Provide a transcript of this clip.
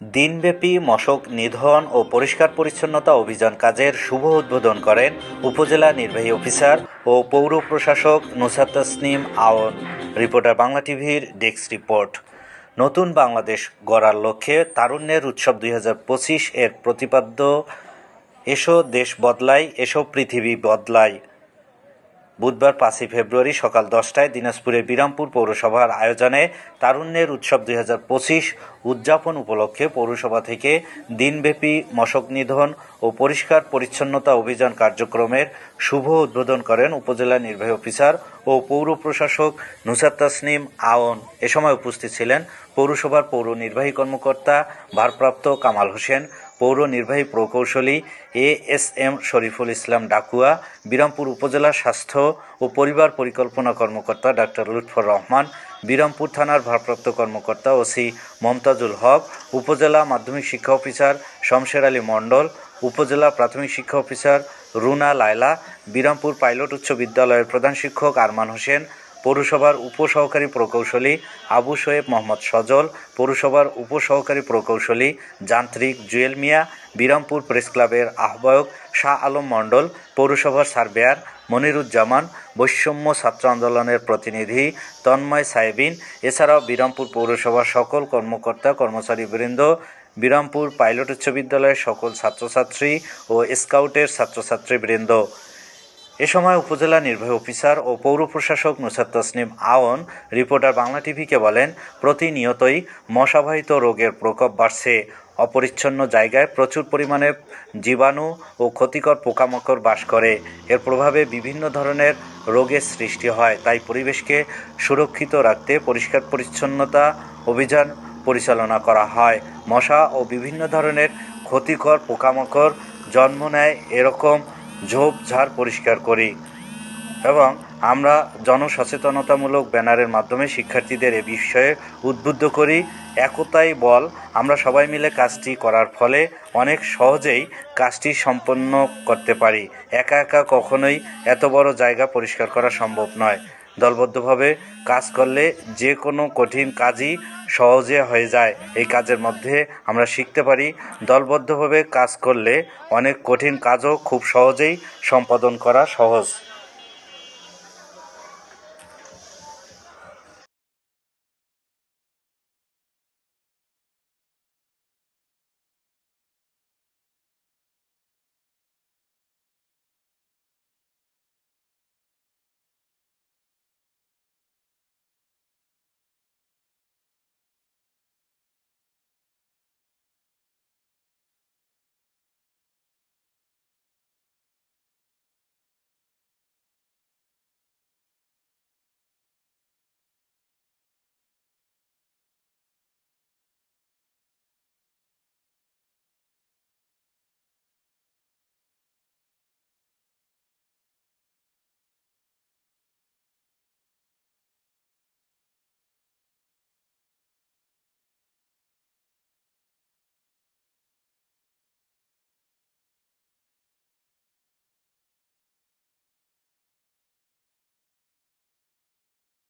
দিনব্যাপী মশক নিধন ও পরিষ্কার পরিচ্ছন্নতা অভিযান কাজের শুভ উদ্বোধন করেন উপজেলা নির্বাহী অফিসার ও পৌর প্রশাসক নুসাত তসনিম আওন রিপোর্টার বাংলা টিভির ডেস্ক রিপোর্ট। নতুন বাংলাদেশ গড়ার লক্ষ্যে তারুণ্যের উৎসব দুই হাজার পঁচিশ এর প্রতিপাদ্য, এসো দেশ বদলাই, এসো পৃথিবী বদলাই। বুধবার পাঁচই ফেব্রুয়ারি সকাল দশটায় দিনাজপুরের বিরামপুর পৌরসভার আয়োজনে তারুণ্যের উৎসব দুই হাজার পঁচিশ উদযাপন উপলক্ষে পৌরসভা থেকে দিনব্যাপী মশক নিধন ও পরিষ্কার পরিচ্ছন্নতা অভিযান কার্যক্রমের শুভ উদ্বোধন করেন উপজেলা নির্বাহী অফিসার ও পৌর প্রশাসক নুসার তাসনিম আওন। এ সময় উপস্থিত ছিলেন পৌরসভার পৌর নির্বাহী কর্মকর্তা ভারপ্রাপ্ত কামাল হোসেন, পৌর নির্বাহী প্রকৌশলী A S M Shariful Islam Dakua, Birampur upazila স্বাস্থ্য ও পরিবার পরিকল্পনা কর্মকর্তা ডাক্তার লুৎফর রহমান, বিরামপুর থানার ভারপ্রাপ্ত কর্মকর্তা ওসি মমতাজুল হক, উপজেলা মাধ্যমিক শিক্ষা অফিসার শমশের আলী মণ্ডল উপজেলা প্রাথমিক শিক্ষা অফিসার রুনা লায়লা, বিরামপুর পাইলট উচ্চ বিদ্যালয়ের প্রধান শিক্ষক আরমান হোসেন, পৌরসভার উপসহকারী প্রকৌশলী আবু সোয়েব মোহাম্মদ সজল, পৌরসভার উপসহকারী প্রকৌশলী যান্ত্রিক জুয়েল মিয়া, বিরামপুর প্রেস ক্লাবের আহ্বায়ক শাহ আলম মণ্ডল, পৌরসভার সার্ভেয়ার মনিরুজ্জামান, বৈষম্য ছাত্র আন্দোলনের প্রতিনিধি তন্ময় সাহেবিন এছাড়াও বিরামপুর পৌরসভার সকল কর্মকর্তা, কর্মচারীবৃন্দ, বিরামপুর পাইলট উচ্চ বিদ্যালয়ের সকল ছাত্রছাত্রী ও স্কাউটের ছাত্রছাত্রীবৃন্দ। এ সময় উপজেলা নির্বাহী অফিসার ও পৌর প্রশাসক নুসার তসনিম আওন, রিপোর্টার বাংলা টিভিকে বলেন, প্রতিনিয়তই মশাবাহিত রোগের প্রকোপ বাড়ছে। অপরিচ্ছন্ন জায়গায় প্রচুর পরিমাণে জীবাণু ও ক্ষতিকর পোকামাকড় বাস করে। এর প্রভাবে বিভিন্ন ধরনের রোগের সৃষ্টি হয়। তাই পরিবেশকে সুরক্ষিত রাখতে পরিষ্কার পরিচ্ছন্নতা অভিযান পরিচালনা করা হয়। মশা ও বিভিন্ন ধরনের ক্ষতিকর পোকামাকড় জন্ম নেয়। এরকম ঝোপঝাড় পরিষ্কার করি। এবং আমরা জনসচেতনতামূলক ব্যানারের মাধ্যমে শিক্ষার্থীদের এ বিষয়ে উদ্বুদ্ধ করি। একতাই বল, আমরা সবাই মিলে কাজটি করার ফলে অনেক সহজেই কাজটি সম্পন্ন করতে পারি। একা একা কখনোই এত বড় জায়গা পরিষ্কার করা সম্ভব নয়। দলবদ্ধভাবে কাজ করলে যে কোনো কঠিন কাজই সহজে হয়ে যায়। এই কাজের মধ্যে আমরা শিখতে পারি, দলবদ্ধভাবে কাজ করলে অনেক কঠিন কাজও খুব সহজেই সম্পাদন করা সহজ।